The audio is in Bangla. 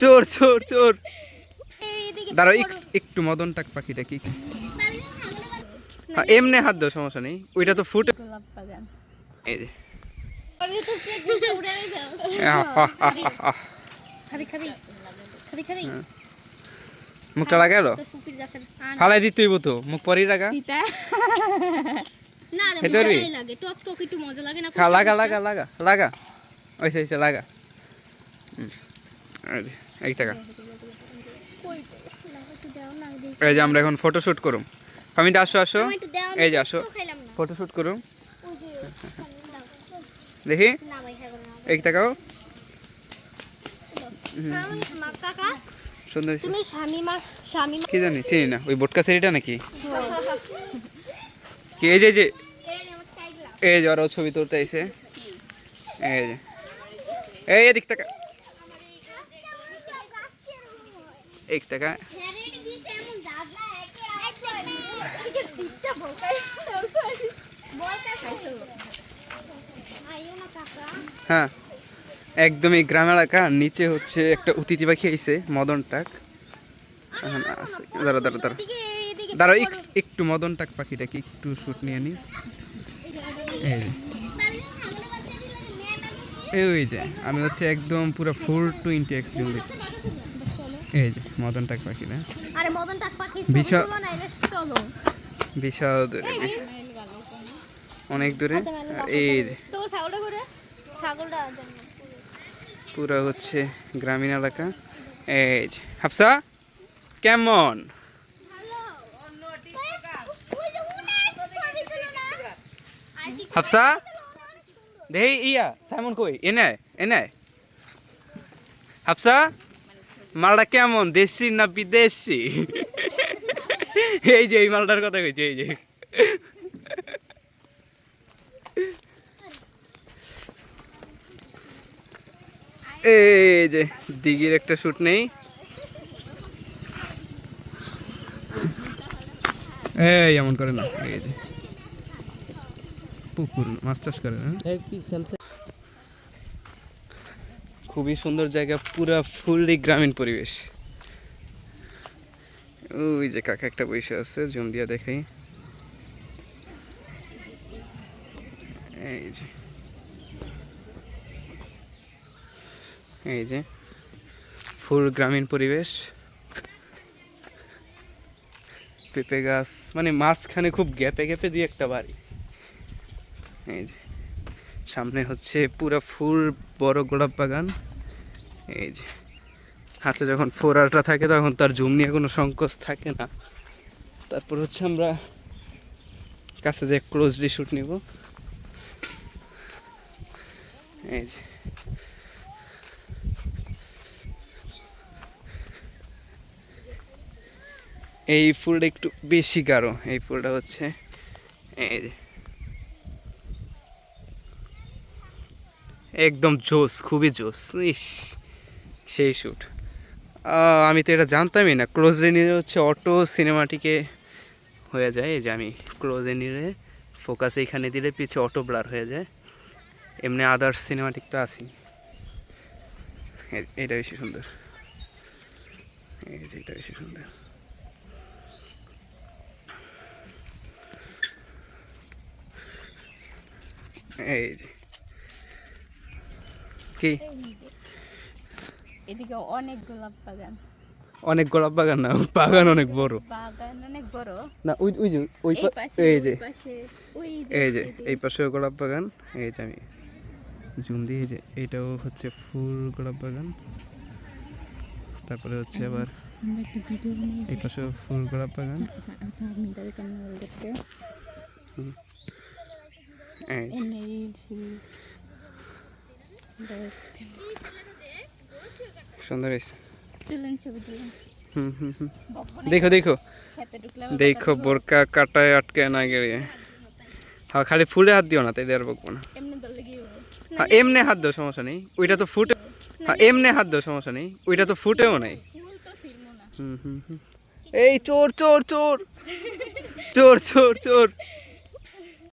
চোর চোর চোর। দাঁড়াও একটু মদন টাক বাচ্চা- হ্যাঁ, এমনি হাত দাও সমস্যা নেই। ওইটা তো ফুটে এই যে। মুখটা লাগালো। ফালাই তো মুখ পরেই লাগা? মজাই লাগে টক টক একটু মজা লাগে লাগা লাগা লাগা লাগা। এক টাকা। এই যে আমরা এখন ফটোশুট করুম। আমি আসো আসো। এই যে আসো। ফটোশুট করুম। দেখি। এক টাকাও। সুন্দর কি জানি চিনি না। ওই বোটকা সেরিটা নাকি? কি এই যে যে। এই যে ছবি তুলতে এসে এই যে। এই এদিক টাকা এক টাকা হ্যাঁ একদমই গ্রাম এলাকা নিচে হচ্ছে একটা অতিথি পাখি আইছে মদন টাক এখন আছে দাঁড়া দাঁড়া দাঁড়া এক- একটু মদন টাক পাখিটা কি একটু শুট নিয়ে নি এই যে ওই যে আমি হচ্ছে একদম পুরো ফোর টোয়েন্টি এক্স জুম দিচ্ছি এই যে মদন টাক পাখি না? আরে মদন টাক পাখি বিশাল- চলো না এলে চলো। বিশাল দূরে অনেক দূরে? এই যে। তো ছাগলটা করে ছাগলটা পুরো হচ্ছে গ্রামীণ এলাকা। এই যে হাফসা কেমন? হাফসা? দেহি ইয়া সাইমন কই? এনে এনে হাফসা? মালটা কেমন, দেশি না বিদেশি? এই যে, এই মালটার কথা কইছে, এই যে। এই যে, দিঘির একটা শুট নেই। এই, এমন করে না, এই যে। পুকুর, মাছ চাষ করে না খুবই সুন্দর জায়গা, পুরা ফুললি গ্রামীণ পরিবেশ। ওই যে কাকা একটা বসে আছে, জুম দিয়া দেখাই। এই যে। এই যে। ফুল গ্রামীণ পরিবেশ। পেঁপে গাছ মানে মাঝখানে খুব গ্যাপে গ্যাপে দিয়ে একটা বাড়ি। এই যে। সামনে হচ্ছে পুরো ফুল বড় গোলাপ বাগান। এই যে, হাতে যখন ফোরাটা থাকে তখন তার জুম নিয়ে কোনো সংকোচ থাকে না। তারপর হচ্ছে আমরা কাছে যে ক্লোজলি শ্যুট নিব। এই যে। এই ফুলটা একটু বেশি গাঢ়, এই ফুলটা হচ্ছে, এই যে। একদম জোস, খুবই জোস। ইস, সেই শ্যুট আমি তো এটা জানতামই না। ক্লোজলি নিলে হচ্ছে অটো সিনেমাটিকে হয়ে যায়। এই যে আমি ক্লোজে নিলে ফোকাস এইখানে দিলে পিছে অটো ব্লার হয়ে যায়। এমনি আদার্স সিনেমাটিক তো আছি এটা বেশি সুন্দর। এই যে এটা বেশি সুন্দর। এই যে। কি? এদিকে অনেক গোলাপ বাগান। অনেক গোলাপ বাগান না? বাগান অনেক বড়। বাগান অনেক বড়। না ওই ওই যে ওই এই যে। এই যে এই পাশে গোলাপ বাগান এই যে আমি জুম দিয়ে এই যে এটাও হচ্ছে ফুল গোলাপ বাগান। তারপরে হচ্ছে আবার এই পাশে ফুল গোলাপ বাগান। এই সুন্দর হয়েছে। দেখো দেখো। দেখো বোরকা কাটায় আটকে না গেলে হ্যাঁ খালি ফুলে হাত দিও না তাই আর বকবো না। এমনি হ্যাঁ এমনি হাত দাও সমস্যা নেই। ওইটা তো ফুটে হ্যাঁ এমনি হাত দাও সমস্যা নেই। ওইটা তো ফুটেও নাই। এই চোর চোর চোর। চোর চোর চোর।